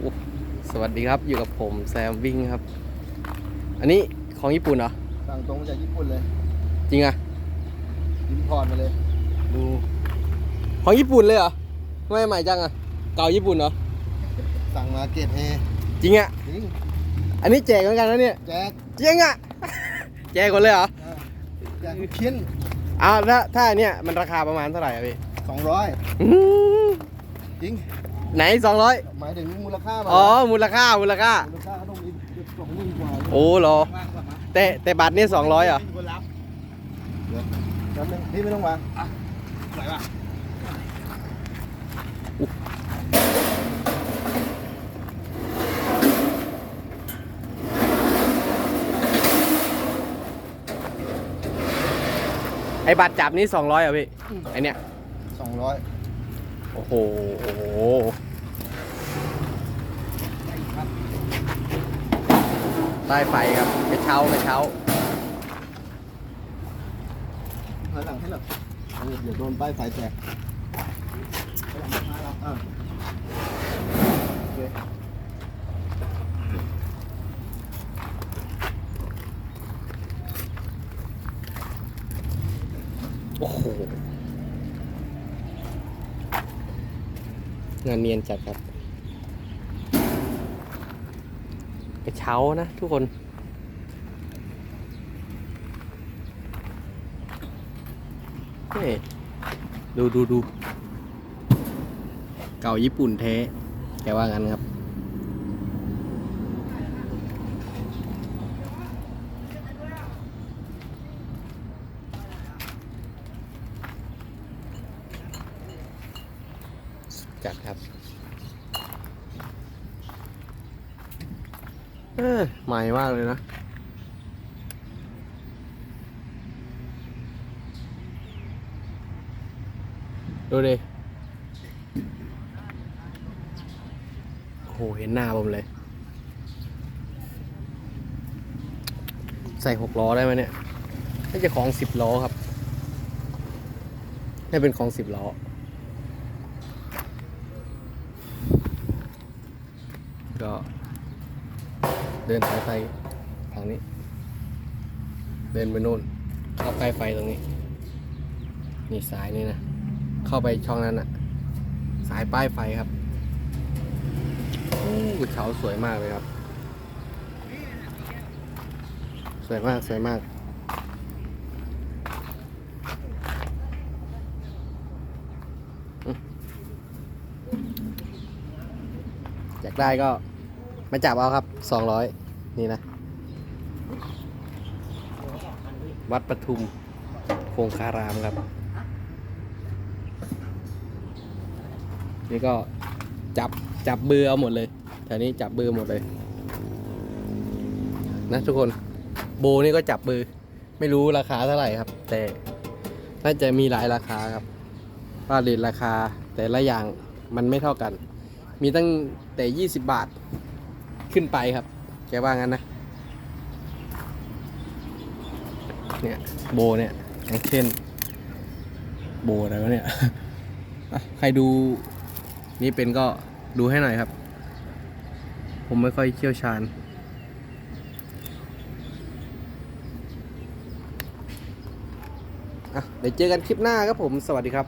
โอ้สวัสดีครับอยู่กับผมแซมวิ่งครับ อันนี้ของญี่ปุ่นเหรอสั่งตรงมาจากญี่ปุ่นเลยจริงอะอินพอร์ตมาเลย ดูของญี่ปุ่นเลยเหรอไม่ใหม่จังอะเก่าญี่ปุ่นเหรอสั่งมาเกรดเอจริงอะจริงอันนี้แจกเหมือนกันนะเนี่ยแจกจริงอะแจกคนเลยเหรออ่าแจกทุกชิ้นอ้าวถ้าถ้าอันเนี้ยมันราคาประมาณเท่าไหร่อะพี่สองร้อยอื้อจริง ไหนสองร้อยหมายถึงมูลค่ามันอ๋อมูลค่ามูลค่า มูลค่าก็ต้องมีสองหมื่นกว่าโอ้เหรอแต่แต่บัตรนี่สองร้อยเหรอคนรับเดี๋ยวแป๊บนึงพี่ไม่ต้องวางไหวป่ะไอบัตรจับนี่สองร้อยอะพี่ไอเนี้ยสองร้อยโอ้โห ใต้ไฟครับกระเช้ากระเช้าถอยหลังให้หน่อยเออเดี๋ยวโดนป้ายไฟแตกอ่าโอเคโอ้โห งานเนียนจัดครับ กระเช้านะทุกคน นี่ดูดูดู เก่าญี่ปุ่นแท้แกว่างั้นครับ จัดครับเออใหม่มากเลยนะ ดูดิโอ้โห เห็นหน้าผมเลย ใส่หกล้อได้ไหมเนี่ยน่าจะของสิบล้อครับน่าเป็นของสิบล้อ ก็เดินสายไฟทางนี้ เดินไปนู่น เข้าใกล้ไฟตรงนี้ นี่สายนี่นะ เข้าไปช่องนั้นอะสายป้ายไฟครับอู้เช้าสวยมากเลยครับ สวยมาก สวยมากอยากได้ก็ มาจับเอาครับสองร้อยนี่นะ วัดปทุมคงคารามครับ นี่ก็จับจับเบือเอาหมดเลยแถวนี้จับเบือหมดเลย นะทุกคนโบนี่ก็จับเบือไม่รู้ราคาเท่าไหร่ครับ แต่น่าจะมีหลายราคาครับว่าเรทราคาแต่ละอย่างมันไม่เท่ากัน มีตั้งแต่ 20 บาท ขึ้นไปครับ แกว่างั้นนะ เนี่ยโบเนี่ยอย่างเช่น โบอะไรวะเนี่ยใครดูนี่เป็นก็ดูให้หน่อยครับ ผมไม่ค่อยเชี่ยวชาญ อะเดี๋ยวเจอกันคลิปหน้าครับผม สวัสดีครับ